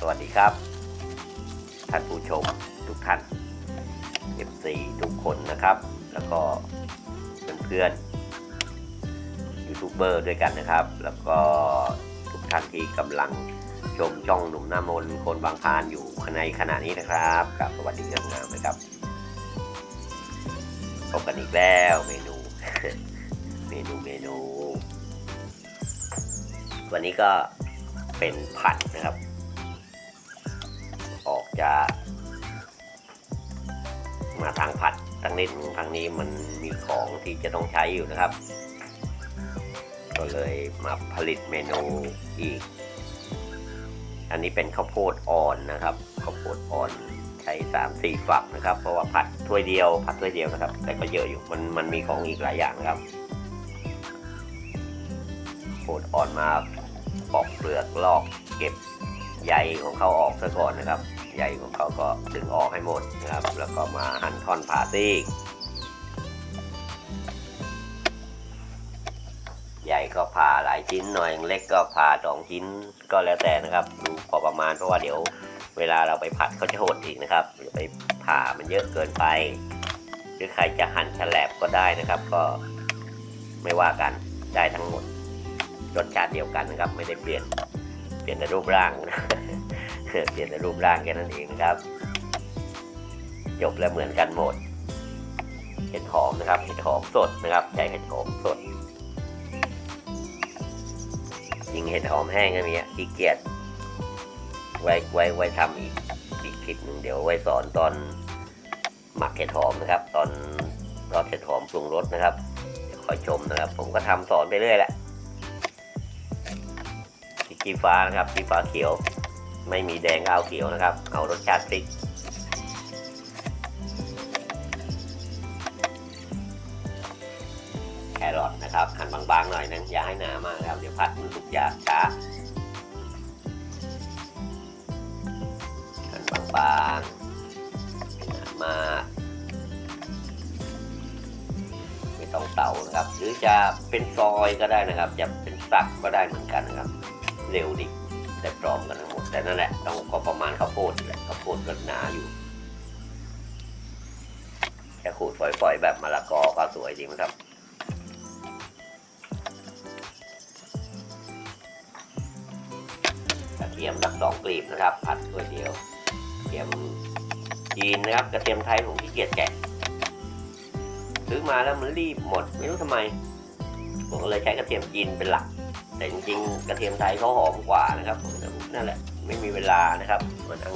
สวัสดีครับ ท่านผู้ชมทุกท่าน FC ทุกคนนะครับ แล้วก็เพื่อนๆยูทูบเบอร์ด้วยกันนะครับ แล้วก็ทุกท่านที่กำลังชมช่องหนุ่มหน้ามนคนบางพานอยู่ในขณะนี้นะครับกับสวัสดีงามๆนะครับพบกันอีกแล้วเมนู เมนูเมนู วันนี้ก็เป็นผัดนะครับ จะมาทางผัดทางนิดทางนี้มันมีของที่จะต้องใช้อยู่นะครับ ก็เลยมาผลิตเมนูอีก อันนี้เป็นข้าวโพดอ่อนนะครับข้าวโพดอ่อนใช้สามสี่ฝักนะครับ เพราะว่าผัดถ้วยเดียว ผัดถ้วยเดียวนะครับ แต่ก็เยอะอยู่มันมันมีของอีกหลายอย่างนะครับโพดอ่อนมาปอกเปลือกลอกเก็บใยของเขาออกซะก่อนนะครับ ใยของเขาก็ดึงออกให้หมดนะครับ แล้วก็มาหั่นท่อนผ่าซีก ใหญ่ก็ผ่าหลายชิ้นหน่อยเล็กก็ผ่าสองชิ้นก็แล้วแต่นะครับ ดูพอประมาณเพราะว่าเดี๋ยวเวลาเราไปผัดเขาจะโหดอีกนะครับอย่าไปผ่ามันเยอะเกินไป หรือใครจะหั่นแฉลบก็ได้นะครับ ก็ไม่ว่ากันได้ทั้งหมดรสชาติเดียวกันนะครับ ไม่ได้เปลี่ยนเปลี่ยนแต่รูปร่าง เปลี่ยนแต่รูปร่างแค่นั้นเองนะครับ จบแล้วเหมือนกันหมด เห็ดหอมนะครับเห็ดหอมสดนะครับใช้เห็ดหอมสดยิงเห็ดหอมแห้งก็มีอะขี้เกียจไว้ไว้ไว้ทำอีกอีกคลิปหนึ่งเดี๋ยวไว้สอนตอนหมักเห็ดหอมนะครับ ตอนทอดเห็ดหอมปรุงรสนะครับเดี๋ยวคอยชมนะครับ ผมก็ทำสอนไปเรื่อยแหละพีกีฟ้านะครับพริกฟ้าเขียว ไม่มีแดงก็เอาเขียวนะครับ เอารสชาติพริก แครอทนะครับหั่นบางๆหน่อยนึงอย่าให้หนามากครับเดี๋ยวผัดมันสุกยากช้าหั่นบางๆไม่หนามากไม่ต้องเตานะครับ หรือจะเป็นซอยก็ได้นะครับ จะเป็นสักก็ได้เหมือนกันนะครับ เร็วดิได้พร้อมกันทั้งหมด แต่นั่นแหละต้องก็ประมาณข้าวโพดแหละข้าวโพดก็หนาอยู่แค่ขูดฝอยๆ แบบมะละกอก็สวยจริงนะครับกระเทียมสักสองกลีบนะครับ ผัดถ้วยเดียวกระเทียมจีนนะครับกระเทียมไทยผมขี้เกียจแกะซื้อมาแล้วมันรีบหมดไม่รู้ทำไมผมก็เลยใช้กระเทียมจีนเป็นหลัก แต่จริงๆกระเทียมไทยเขาหอมกว่านะครับนั่นแหละไม่มีเวลานะครับมานั่ง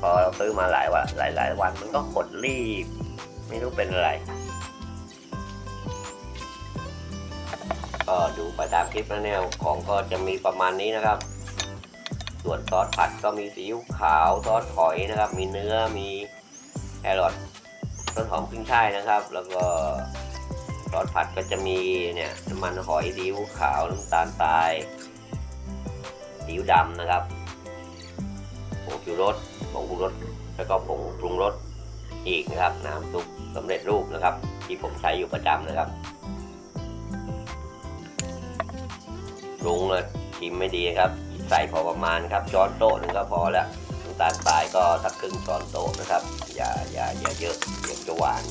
พอเราซื้อมาหลายวันหลายๆวันมันก็กดรีบ ไม่รู้เป็นอะไรก็ดูไปตามคลิปแล้วแนวของก็จะมีประมาณนี้นะครับ ส่วนซอสผัดก็มีซีอิ๊วขาวซอสหอยนะครับ มีเนื้อมีแครอทต้นหอมขึ้นช่ายนะครับ แล้วก็ ซอสผัดก็จะมีเนี่ยน้ำมันหอยซีอิ๊วขาวน้ำตาลทรายซีอิ๊วดำนะครับผงชูรสผงปรุงรสแล้วก็ผงปรุงรสอีกนะครับ น้ำซุปสำเร็จรูปนะครับ ที่ผมใช้อยู่ประจำนะครับปรุงเลยชิมไม่ดีครับ ใส่พอประมาณครับช้อนโต๊ะหนึ่งก็พอแล้วน้ำตาลทรายก็สักครึ่งช้อนโต๊ะนะครับ อย่าอย่าอย่าเยอะเดี๋ยวจะหวาน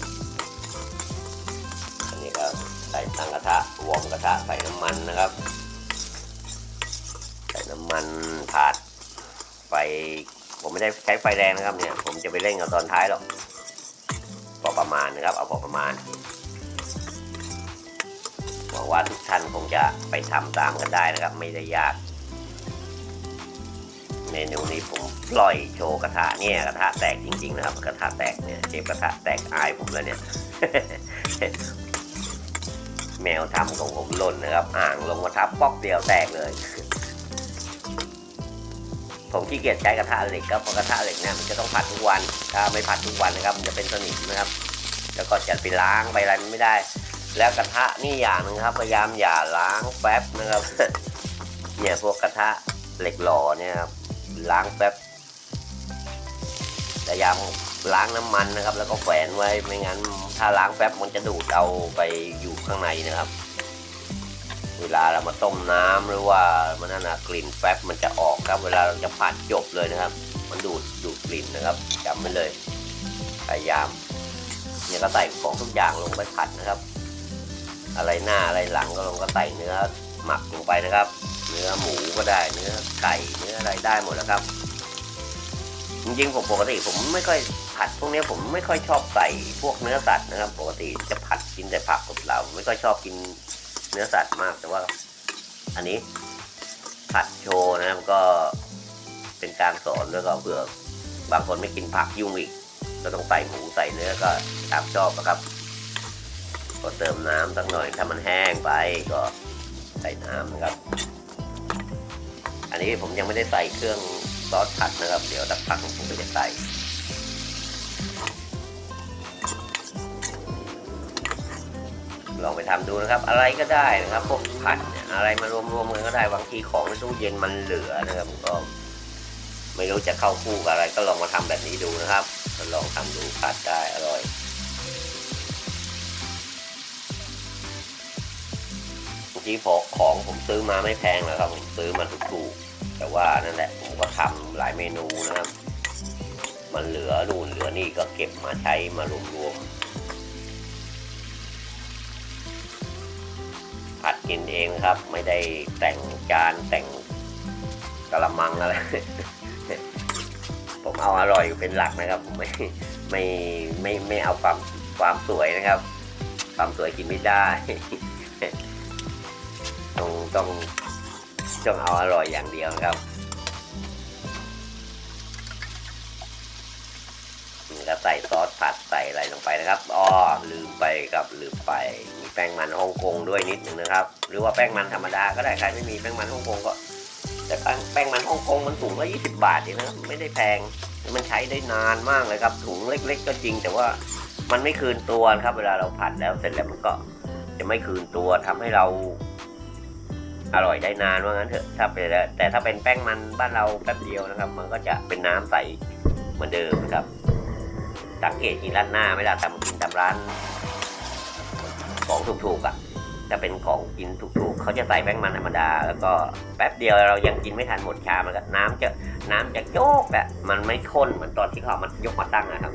ใส่ตั้งกระทะวอร์มกระทะใส่น้ำมันนะครับ ใส่น้ำมันผัดไฟผมไม่ได้ใช้ไฟแรงนะครับเนี่ย ผมจะไปเร่งเอาตอนท้ายหรอกพอประมาณนะครับ เอาพอประมาณหวังว่าทุกท่านคงจะไปทำตามกันได้นะครับ ไม่ได้ยาก เมนูนี้ผมปล่อยโชว์กระทะเนี่ยกระทะแตกจริงๆนะครับ กระทะแตกเนี่ยเชฟกระทะแตกอายผมแล้วเนี่ย แมวทำของผมหล่นนะครับ อ่างลงกระทะป๊อกเดียวแตกเลย ผมขี้เกียจใช้กระทะเหล็กครับเพราะกระทะเหล็กเนี่ยมันจะต้องผัดทุกวัน ถ้าไม่ผัดทุกวันนะครับ มันจะเป็นสนิมนะครับ แล้วก็จะไปล้างไปอะไรไม่ได้ แล้วกระทะนี่อย่างนึงครับ พยายามอย่าล้างแป๊บนะครับ เนี่ยพวกกระทะเหล็กหล่อเนี่ยครับล้างแป๊บพยายาม ล้างน้ำมันนะครับ แล้วก็แขวนไว้ไม่งั้น ถ้าล้างแป๊บมันจะดูดเอาไปอยู่ข้างในนะครับ เวลาเรามาต้มน้ำหรือว่ามันนั่นนะกลิ่นแป๊บมันจะออกครับ เวลาเราจะผัดจบเลยนะครับ มันดูดดูดกลิ่นนะครับจำไว้เลยพยายามเนี่ยก็ใส่ของทุกอย่างลงไปผัดนะครับ อะไรหน้าอะไรหลังก็ลงก็ใส่เนื้อหมักลงไปนะครับ เนื้อหมูก็ได้เนื้อไก่เนื้ออะไรได้หมดแล้วครับจริงๆผมปกติผมไม่ค่อย ผัดพวกนี้ผมไม่ค่อยชอบใส่พวกเนื้อสัตว์นะครับ ปกติจะผัดกินแต่ผักกับเราไม่ค่อยชอบกินเนื้อสัตว์มากแต่ว่า อันนี้ผัดโชว์นะครับก็เป็นการสอนแล้วก็เผื่อบางคนไม่กินผักยุ่งอีก ก็ต้องใส่หมูใส่เนื้อก็ตามชอบนะครับก็เติมน้ำสักหน่อยถ้ามันแห้งไปก็ใส่น้ำนะครับ อันนี้ผมยังไม่ได้ใส่เครื่องซอสผัดนะครับ เดี๋ยวสักพักผมก็จะใส่ ลองไปทำดูนะครับ อะไรก็ได้นะครับพวกผัดอะไรมารวมๆกันก็ได้บางทีของในตู้เย็นมันเหลือนะครับผมก็ไม่รู้จะเข้าคู่กับอะไร ก็ลองมาทำแบบนี้ดูนะครับลองทำดูผัดได้อร่อยบางทีพอของผมซื้อมาไม่แพงนะครับผมซื้อมาถูกๆแต่ว่านั่นแหละผมก็ทำหลายเมนูนะครับ มันเหลือนู่นเหลือนี่ก็เก็บมาใช้มารวมๆ นเองครับ ไม่ได้แต่งจานแต่งกระมังอะไร ผมเอาอร่อยเป็นหลักนะครับ ผมไม่ไม่ไม่ไม่เอาความความสวยนะครับ ความสวยกินไม่ได้ ต้องต้องต้องเอาอร่อยอย่างเดียวนะครับ ใส่ซอสผัดใส่อะไรลงไปนะครับอ้อลืมไปครับลืมไปมีแป้งมันฮ่องกงด้วยนิดหนึ่งนะครับ หรือว่าแป้งมันธรรมดาก็ได้ใครไม่มีแป้งมันฮ่องกงก็ แต่แป้งแป้งมันฮ่องกงมันถุงละยี่สิบาทเองนะครับไม่ได้แพงมันใช้ได้นานมากเลยครับถุงเล็ก ๆ ก็จริง แต่ว่ามันไม่คืนตัวครับ เวลาเราผัดแล้วเสร็จแล้วมันก็จะไม่คืนตัวทำให้เรา อร่อยได้นานว่างั้นเถอะถ้าเป็นแต่ถ้าเป็นแป้งมันบ้านเราแป๊บเดียวนะครับ มันก็จะเป็นน้ำใสเหมือนเดิมนะครับ สังเกตที่ร้านหน้าไม่ได้ตามกินตามร้าน ของถูกๆอะจะเป็นของกินถูกๆเขาจะใส่แป้งมันธรรมดา แล้วก็แป๊บเดียวเรายังกินไม่ทันหมดชามแล้วก็น้ำจะน้ำจะโยกแบบมันไม่ข้นเหมือนตอนที่เขามันยกมาตั้งนะครับ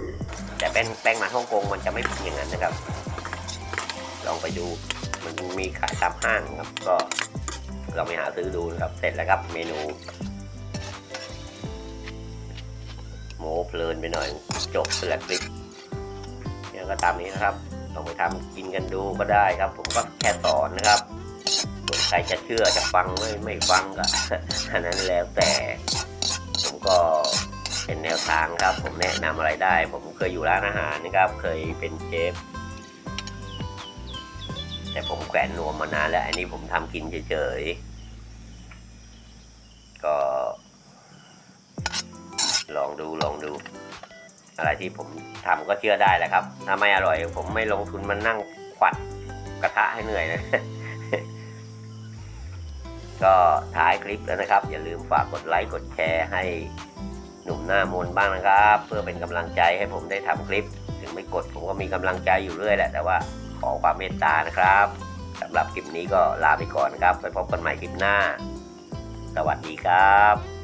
แต่เป็นแป้งมันฮ่องกงมันจะไม่เป็นอย่างนั้นนะครับ ลองไปดูมันมีขายตามห้างครับ ก็ลองไปหาซื้อดูนะครับ เสร็จแล้วครับเมนู โมเพลินไปหน่อย จบเสร็จคลิปเนี่ยก็ตามนี้นะครับลองไปทำกินกันดูก็ได้ครับ ผมก็แค่สอนนะครับส่วนใครจะเชื่อจะฟังไม่ไม่ฟังก็อันนั้นแล้วแต่ผมก็เป็นแนวทางครับ ผมแนะนำอะไรได้ ผมเคยอยู่ร้านอาหารนะครับ เคยเป็นเชฟแต่ผมแขวนนวมมานานแล้ว อันนี้ผมทำกินเฉยๆ ก็ ล องดูลองดู อะไรที่ผมทำก็เชื่อได้แหละครับ ถ้าไม่อร่อย ผมไม่ลงทุนมันนั่งขวัดกระทะให้เหนื่อยนะก็ท้ายคลิปแล้วนะครับ อย่าลืมฝากกดไลค์กดแชร์ให้หนุ่มหน้ามนบ้างนะครับ เพื่อเป็นกำลังใจให้ผมได้ทำคลิป ถึงไม่กดผมก็มีกำลังใจอยู่เรื่อยแหละแต่ว่าขอความเมตตานะครับสำหรับคลิปนี้ก็ลาไปก่อนนครับ ไปพบกันใหม่คลิปหน้า สวัสดีครับ